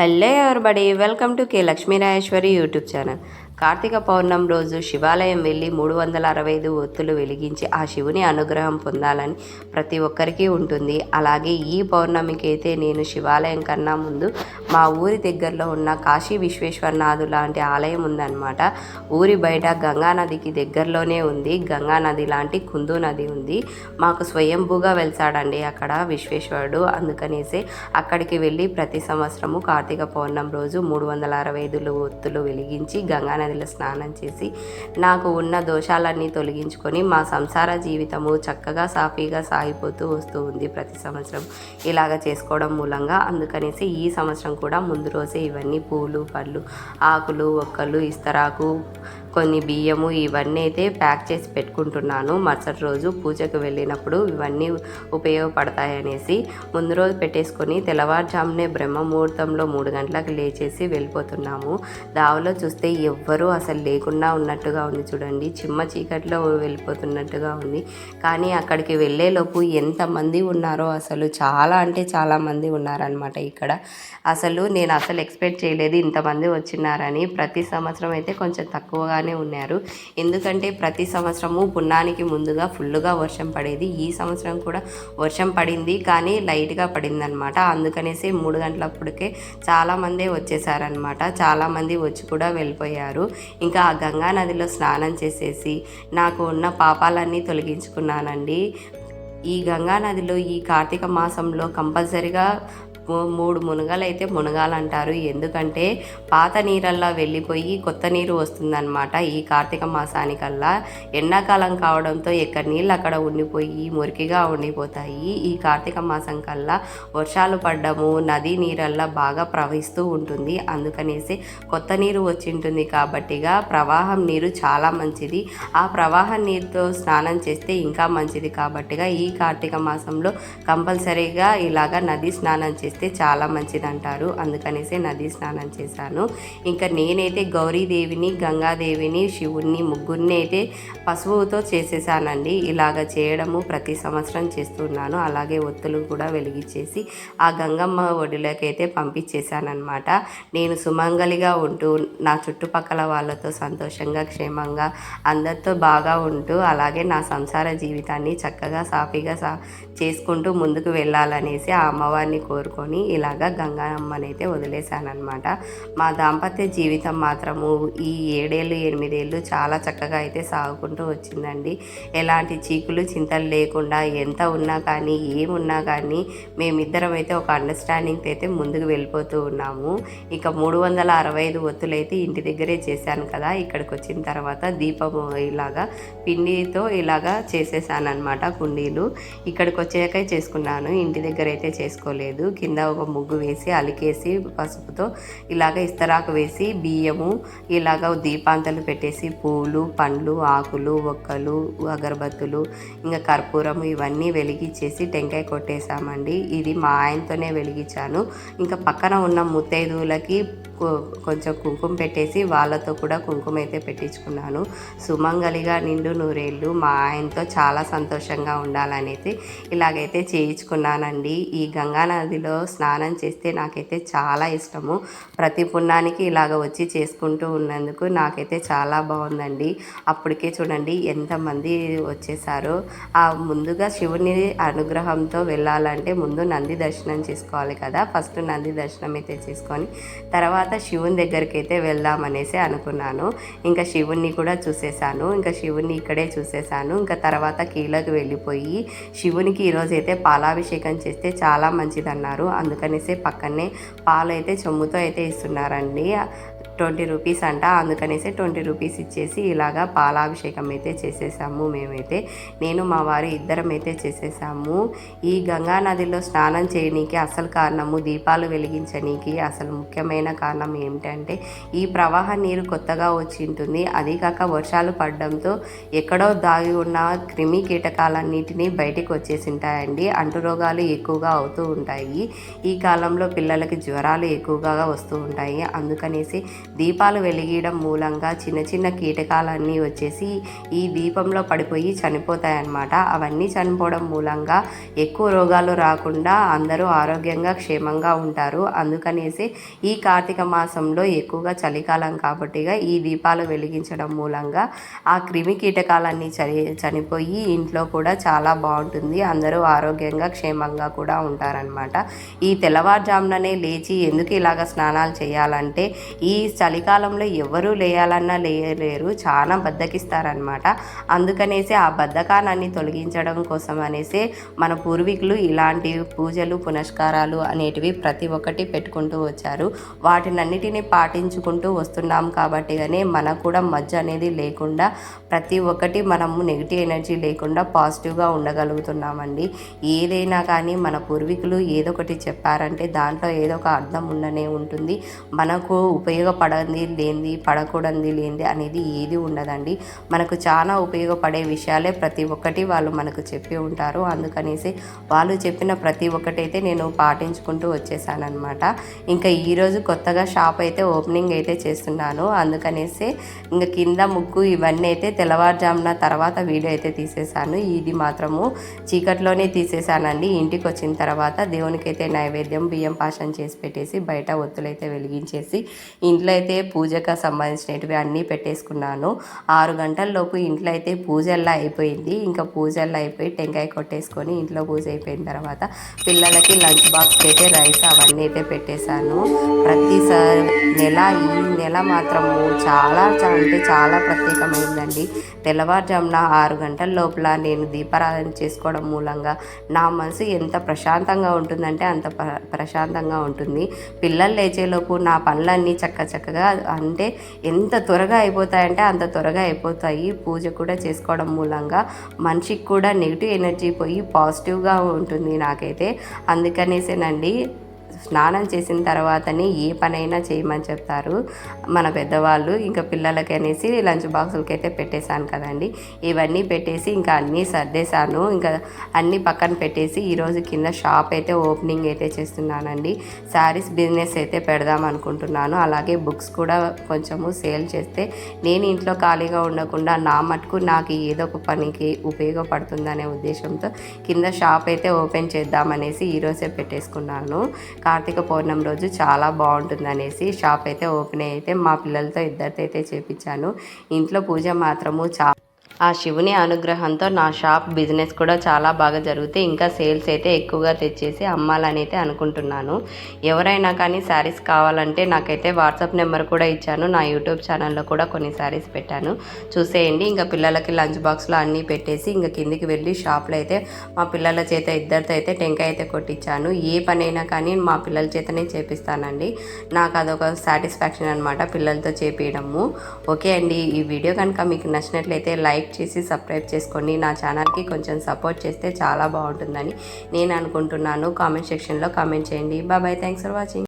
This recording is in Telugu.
Hello everybody welcome to K Lakshmirajeswari YouTube channel. Karthika Pournami రోజు శివాలయం వెళ్ళి మూడు వందల అరవై ఐదు ఒత్తులు వెలిగించి ఆ శివుని అనుగ్రహం పొందాలని ప్రతి ఒక్కరికి ఉంటుంది. అలాగే ఈ పౌర్ణమికి అయితే నేను శివాలయం కన్నా ముందు మా ఊరి దగ్గరలో ఉన్న కాశీ విశ్వేశ్వరనాథు లాంటి ఆలయం ఉందన్నమాట. ఊరి బయట గంగా నదికి దగ్గరలోనే ఉంది. గంగా నది లాంటి కుందు నది ఉంది. మాకు స్వయంభూగా వెళ్తాడండి అక్కడ విశ్వేశ్వరుడు. అందుకనేసి అక్కడికి వెళ్ళి ప్రతి సంవత్సరము కార్తీక పౌర్ణమి రోజు మూడు వందల అరవై ఐదులు ఒత్తులు వెలిగించి గంగానది నదిలో స్నానం చేసి నాకు ఉన్న దోషాలన్నీ తొలగించుకొని మా సంసార జీవితము చక్కగా సాఫీగా సాగిపోతూ వస్తూ ఉంది ప్రతి సంవత్సరం. ఇలాగ చేసుకోవడం మూలంగా అందుకనేసి ఈ సంవత్సరం కూడా ముందు రోజే ఇవన్నీ పూలు పళ్ళు ఆకులు ఒక్కలు ఇస్తరాకు కొన్ని బియ్యము ఇవన్నీ అయితే ప్యాక్ చేసి పెట్టుకుంటున్నాను. మరుసటి రోజు పూజకు వెళ్ళినప్పుడు ఇవన్నీ ఉపయోగపడతాయనేసి ముందు రోజు పెట్టేసుకొని తెల్లవారుజామునే బ్రహ్మ ముహూర్తంలో మూడు గంటలకు లేచేసి వెళ్ళిపోతున్నాము. దావలో చూస్తే ఎవ్వరూ అసలు లేకుండా ఉన్నట్టుగా ఉంది చూడండి. చిమ్మ చీకట్లో వెళ్ళిపోతున్నట్టుగా ఉంది. కానీ అక్కడికి వెళ్ళేలోపు ఎంతమంది ఉన్నారో అసలు చాలా అంటే చాలామంది ఉన్నారనమాట ఇక్కడ. అసలు నేను అసలు ఎక్స్పెక్ట్ చేయలేదు ఇంతమంది వచ్చినారని. ప్రతి సంవత్సరం అయితే కొంచెం తక్కువగా బాగానే ఉన్నారు. ఎందుకంటే ప్రతి సంవత్సరము పున్నానికి ముందుగా ఫుల్గా వర్షం పడేది. ఈ సంవత్సరం కూడా వర్షం పడింది కానీ లైట్గా పడింది అనమాట అందుకనేసి మూడు గంటలప్పటికే చాలామందే వచ్చేసారనమాట చాలామంది వచ్చి కూడా వెళ్ళిపోయారు. ఇంకా ఆ గంగా నదిలో స్నానం చేసేసి నాకు ఉన్న పాపాలన్నీ తొలగించుకున్నానండి. ఈ గంగా నదిలో ఈ కార్తీక మాసంలో కంపల్సరిగా మూడు మునగలు అయితే మునగాలంటారు. ఎందుకంటే పాత నీరల్లా వెళ్ళిపోయి కొత్త నీరు వస్తుందన్నమాట ఈ కార్తీక మాసానికల్లా. ఎండాకాలం కావడంతో ఎక్కడ నీళ్ళు అక్కడ ఉండిపోయి మురికిగా ఉండిపోతాయి. ఈ కార్తీక మాసం కల్లా వర్షాలు పడ్డము నది నీరల్లా బాగా ప్రవహిస్తూ ఉంటుంది. అందుకనేసి కొత్త నీరు వచ్చింటుంది కాబట్టిగా ప్రవాహం నీరు చాలా మంచిది. ఆ ప్రవాహ నీరుతో స్నానం చేస్తే ఇంకా మంచిది కాబట్టిగా ఈ కార్తీక మాసంలో కంపల్సరీగా ఇలాగా నది స్నానం చేస్తే చాలా మంచిది అంటారు అందుకనేసి నది స్నానం చేశాను. ఇంకా నేనైతే గౌరీదేవిని గంగాదేవిని శివుణ్ణి ముగ్గురిని అయితే పశువుతో చేసేసానండి. ఇలాగ చేయడము ప్రతి సంవత్సరం చేస్తున్నాను. అలాగే ఒత్తులు కూడా వెలిగించేసి ఆ గంగమ్మ ఒడిలోకి అయితే పంపించేశానమాట నేను సుమంగలిగా ఉంటూ నా చుట్టుపక్కల వాళ్ళతో సంతోషంగా క్షేమంగా అందరితో బాగా ఉంటూ అలాగే నా సంసార జీవితాన్ని చక్కగా సాఫీగా సా చేసుకుంటూ ముందుకు వెళ్ళాలనేసి ఆ అమ్మవారిని కోరుకొని ఇలాగ గంగామ్మని అయితే వదిలేశానమాట మా దాంపత్య జీవితం మాత్రము ఈ ఏడేళ్ళు ఎనిమిదేళ్ళు చాలా చక్కగా అయితే సాగుకుంటూ వచ్చిందండి. ఎలాంటి చీకులు చింతలు లేకుండా ఎంత ఉన్నా కానీ ఏమున్నా కానీ మేమిద్దరం అయితే ఒక అండర్స్టాండింగ్ అయితే ముందుకు వెళ్ళిపోతూ ఉన్నాము. ఇక మూడు వందల అరవై ఐదు ఒత్తులైతే అయితే ఇంటి దగ్గరే చేశాను కదా ఇక్కడికి వచ్చిన తర్వాత దీపం ఇలాగా పిండితో ఇలాగా చేసేసాను అనమాట కుండీలు. ఇక్కడికి వచ్చాక చేసుకున్నాను ఇంటి దగ్గర అయితే చేసుకోలేదు. కింద కింద ఒక ముగ్గు వేసి అలికేసి పసుపుతో ఇలాగ ఇస్తరాకు వేసి బియ్యము ఇలాగ దీపాంతలు పెట్టేసి పూలు పండ్లు ఆకులు ఒక్కలు అగరబత్తులు ఇంకా కర్పూరము ఇవన్నీ వెలిగించేసి టెంకాయ కొట్టేశామండి ఇది మా ఆయనతోనే వెలిగించాను. ఇంకా పక్కన ఉన్న ముత్తైదువులకి కొంచెం కుంకుమ పెట్టేసి వాళ్ళతో కూడా కుంకుమ అయితే పెట్టించుకున్నాను. సుమంగలిగా నిండు నూరేళ్ళు మా ఆయనతో చాలా సంతోషంగా ఉండాలనేసి ఇలాగైతే చేయించుకున్నానండి. ఈ గంగా నదిలో స్నానం చేస్తే నాకైతే చాలా ఇష్టము. ప్రతి పుణ్యానికి ఇలాగ వచ్చి చేసుకుంటూ ఉన్నందుకు నాకైతే చాలా బాగుందండి. అప్పటికే చూడండి ఎంతమంది వచ్చేసారో. ఆ ముందుగా శివుని అనుగ్రహంతో వెళ్ళాలంటే ముందు నంది దర్శనం చేసుకోవాలి కదా. ఫస్ట్ నంది దర్శనం అయితే చేసుకొని తర్వాత శివుని దగ్గరికి అయితే వెళ్దామనేసి అనుకున్నాను. ఇంకా శివుణ్ణి కూడా చూసేసాను. ఇంకా శివుణ్ణి ఇక్కడే చూసేసాను. ఇంకా తర్వాత కీలోకి వెళ్ళిపోయి శివునికి ఈరోజు అయితే పాలాభిషేకం చేస్తే చాలా మంచిదన్నారు. అందుకనేసి పక్కనే పాలు అయితే చెమ్ముతో అయితే ఇస్తున్నారండి. ట్వంటీ రూపీస్ అంట. అందుకనేసి ట్వంటీ రూపీస్ ఇచ్చేసి ఇలాగా పాలాభిషేకం అయితే చేసేసాము మేమైతే. నేను మా వారు ఇద్దరం అయితే చేసేసాము. ఈ గంగా నదిలో స్నానం చేయనీకి అసలు కారణము దీపాలు వెలిగించడానికి అసలు ముఖ్యమైన కారణం ఏమిటంటే ఈ ప్రవాహ నీరు కొత్తగా వచ్చి ఉంటుంది అది కాక వర్షాలు పడడంతో ఎక్కడో దాగి ఉన్న క్రిమి కీటకాలన్నిటినీ బయటికి వచ్చేసి ఉంటాయండి అంటురోగాలు ఎక్కువగా అవుతూ ఉంటాయి. ఈ కాలంలో పిల్లలకి జ్వరాలు ఎక్కువగా వస్తూ ఉంటాయి. అందుకనేసి దీపాలు వెలిగియడం మూలంగా చిన్న చిన్న కీటకాలన్నీ వచ్చేసి ఈ దీపంలో పడిపోయి చనిపోతాయన్నమాట. అవన్నీ చనిపోవడం మూలంగా ఎక్కువ రోగాలు రాకుండా అందరూ ఆరోగ్యంగా క్షేమంగా ఉంటారు. అందుకనేసి ఈ కార్తీక మాసంలో ఎక్కువగా చలికాలం కాబట్టిగా ఈ దీపాలు వెలిగించడం మూలంగా ఆ క్రిమి కీటకాలన్నీ చని చనిపోయి ఇంట్లో కూడా చాలా బాగుంటుంది. అందరూ ఆరోగ్యంగా క్షేమంగా కూడా ఉంటారనమాట ఈ తెల్లవారుజాముననే లేచి ఎందుకు ఇలాగ స్నానాలు చేయాలంటే ఈ చలికాలంలో ఎవరూ లేయాలన్నా లేయలేరు చాలా బద్దకిస్తారనమాట అందుకనేసి ఆ బద్ధకానాన్ని తొలగించడం కోసం అనేసి మన పూర్వీకులు ఇలాంటి పూజలు పునస్కారాలు అనేటివి ప్రతి ఒక్కటి పెట్టుకుంటూ వచ్చారు. వాటినన్నిటిని పాటించుకుంటూ వస్తున్నాం కాబట్టి కానీ మనకు కూడా మజ్జ అనేది లేకుండా ప్రతి ఒక్కటి మనము నెగిటివ్ ఎనర్జీ లేకుండా పాజిటివ్గా ఉండగలుగుతున్నామండి. ఏదైనా కానీ మన పూర్వీకులు ఏదో ఒకటి చెప్పారంటే దాంట్లో ఏదో ఒక అర్థం ఉండనే ఉంటుంది. మనకు ఉపయోగ ఉపయోగపడంది లేనిది పడకూడదు లేనిది అనేది ఏది ఉండదండి. మనకు చాలా ఉపయోగపడే విషయాలే ప్రతి ఒక్కటి వాళ్ళు మనకు చెప్పి ఉంటారు. అందుకనేసి వాళ్ళు చెప్పిన ప్రతి ఒక్కటైతే నేను పాటించుకుంటూ వచ్చేసానమాట ఇంకా ఈరోజు కొత్తగా షాప్ అయితే ఓపెనింగ్ అయితే చేస్తున్నాను. అందుకనేసి ఇంకా కింద ముగ్గు ఇవన్నీ అయితే తెల్లవారుజామున తర్వాత వీడియో అయితే తీసేసాను. ఇది మాత్రము చీకట్లోనే తీసేసానండి. ఇంటికి వచ్చిన తర్వాత దేవునికైతే నైవేద్యం బియ్యం పాషం చేసి పెట్టేసి బయట ఒత్తులైతే వెలిగించేసి ఇంట్లో ఇంట్లో అయితే పూజకు సంబంధించినవి అన్నీ పెట్టేసుకున్నాను. ఆరు గంటలలోపు ఇంట్లో అయితే పూజల్లా అయిపోయింది. ఇంకా పూజల్లా అయిపోయి టెంకాయ కొట్టేసుకొని ఇంట్లో పూజ అయిపోయిన తర్వాత పిల్లలకి లంచ్ బాక్స్కి అయితే రైస్ అవన్నీ అయితే పెట్టేశాను. ప్రతిసారి నెల ఈ నెల మాత్రము చాలా అంటే చాలా ప్రత్యేకమైందండి. తెల్లవారుజామున ఆరు గంటల లోపల నేను దీపారాధన చేసుకోవడం మూలంగా నా మనసు ఎంత ప్రశాంతంగా ఉంటుందంటే అంత ప్ర- ప్రశాంతంగా ఉంటుంది. పిల్లలు లేచేలోపు నా పనులన్నీ చక్క చక్కగా అంటే ఎంత త్వరగా అయిపోతాయంటే అంత త్వరగా అయిపోతాయి. పూజ కూడా చేసుకోవడం మూలంగా మనిషికి కూడా నెగిటివ్ ఎనర్జీ పోయి పాజిటివ్గా ఉంటుంది నాకైతే. అందుకనేసేనండి. స్నానం చేసిన తర్వాతనే ఏ పనైనా చేయమని చెప్తారు. మన పెద్దవాళ్ళు ఇంకా పిల్లలకి అనేసి లంచ్ బాక్సులకి అయితే పెట్టేశాను కదండి. ఇవన్నీ పెట్టేసి ఇంకా అన్నీ సర్దేశాను. ఇంకా అన్నీ పక్కన పెట్టేసి ఈరోజు కింద షాప్ అయితే ఓపెనింగ్ అయితే చేస్తున్నానండి. శారీస్ బిజినెస్ అయితే పెడదాం అనుకుంటున్నాను. అలాగే బుక్స్ కూడా కొంచెము సేల్ చేస్తే నేను ఇంట్లో ఖాళీగా ఉండకుండా నా మటుకు నాకు ఏదో ఒక పనికి ఉపయోగపడుతుందనే ఉద్దేశంతో కింద షాప్ అయితే ఓపెన్ చేద్దామనేసి ఈరోజే పెట్టేసుకున్నాను. కార్తీక పౌర్ణమి రోజు చాలా బాగుంటుంది అనేసి షాప్ అయితే ఓపెన్ అయితే మా పిల్లలతో ఇద్దరితో అయితే చేపించాను. ఇంట్లో పూజ మాత్రము చా ఆ శివుని అనుగ్రహంతో నా షాప్ బిజినెస్ కూడా చాలా బాగా జరుగుతాయి. ఇంకా సేల్స్ అయితే ఎక్కువగా తెచ్చేసి అమ్మాలని అయితే అనుకుంటున్నాను. ఎవరైనా కానీ శారీస్ కావాలంటే నాకైతే వాట్సాప్ నెంబర్ కూడా ఇచ్చాను. నా యూట్యూబ్ ఛానల్లో కూడా కొన్ని శారీస్ పెట్టాను. చూసేయండి. ఇంకా పిల్లలకి లంచ్ బాక్స్లో అన్నీ పెట్టేసి ఇంకా కిందికి వెళ్ళి షాప్లో అయితే మా పిల్లల చేత ఇద్దరితో అయితే టెంకాయ అయితే కొట్టించాను. ఏ పనైనా కానీ మా పిల్లల చేతనే చేపిస్తానండి. నాకు అదొక సాటిస్ఫాక్షన్ అనమాట పిల్లలతో చేపించడము ఓకే అండి. ఈ వీడియో కనుక మీకు నచ్చినట్లయితే లైక్ చేసి సబ్స్క్రైబ్ చేసుకోండి. నా ఛానల్కి కొంచెం సపోర్ట్ చేస్తే చాలా బాగుంటుందని నేను అనుకుంటున్నాను. కామెంట్ సెక్షన్లో కామెంట్ చేయండి. బాయ్. Thanks for watching.